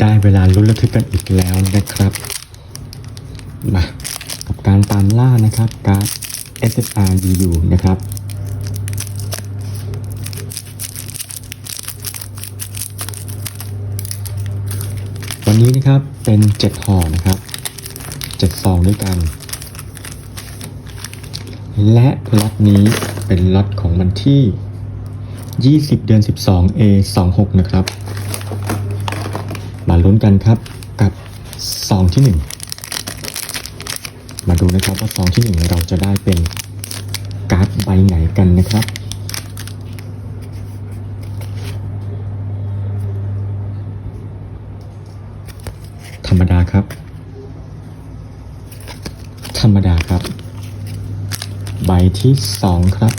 ได้เวลาลุ้นระทึกกันอีกแล้วนะครับ มากับการตามล่านะครับการ์ด SSR DU นะครับวันนี้นะครับเป็น7ห่อนะครับ7ซองด้วยกัน และล็อตนี้เป็นล็อตของวันที่ 20 เดือน 12 A 26 นะครับ ลุ้นกันครับกับซองที่ 1 มาดูนะครับว่าซองที่ 1 เราจะได้เป็นการ์ดใบไหนกันนะครับ ธรรมดาครับ ธรรมดาครับ ใบที่สองครับ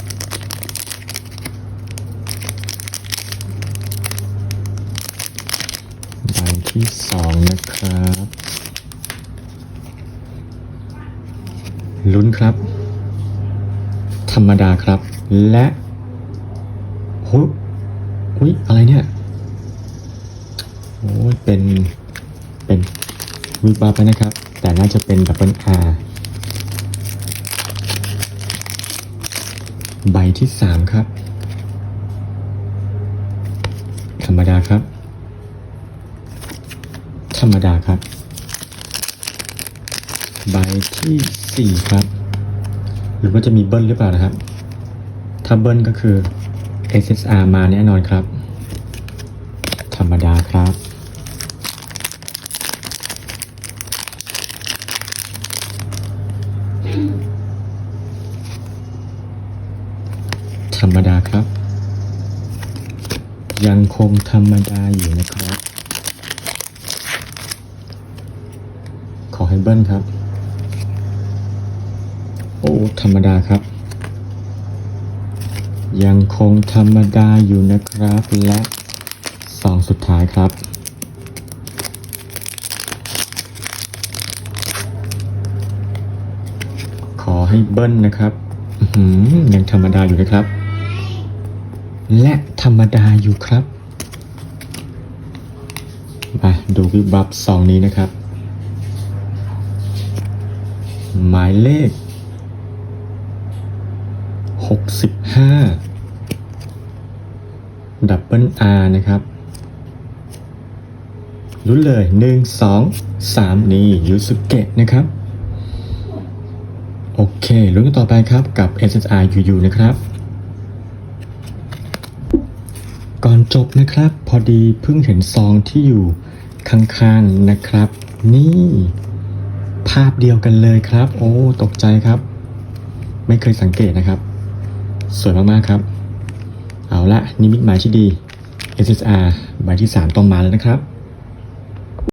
ใบ ที่สองนะครับ ลุ้นครับ ธรรมดาครับ และหุอุ้ยอะไรเนี่ยโอ้ยเป็น เป็นวิบวับไปนะครับ แต่น่าจะเป็นดับเบิลอาใบที่สามครับ ธรรมดาครับ ธรรมดาครับ ใบที่สี่ครับ หรือว่าจะมีเบิ้ลหรือเปล่านะครับ ถ้าเบิ้ลก็คือ SSR มาแน่นอนครับ ธรรมดาครับ ธรรมดาครับ ยังคงธรรมดาอยู่นะครับ ขอให้เบิ้ลครับ โอ้ ธรรมดาครับ ยังคงธรรมดาอยู่นะครับ และสองสุดท้ายครับขอให้เบิ้ลนะครับยังธรรมดาอยู่นะครับ และธรรมดาอยู่ครับ มาดูวิบับซองนี้นะครับ หมายเลข 65 ดับเบิล R นะครับลุ้นเลย 1 2 3 นี่ยูสุเกะนะครับ โอเคลุ้นกันต่อไปครับกับ SSR UU นะครับ ก่อนจบนะครับ พอดีเพิ่งเห็นซองที่อยู่ข้างๆนะครับ นี่าพเดียวกันเลยครับ โอ้ตกใจครับ ไม่เคยสังเกตนะครับ สวยมากๆครับ เอาละนิมิตหมายที่ดี SSR ใบที่ 3 ต้องมาแล้วนะครับ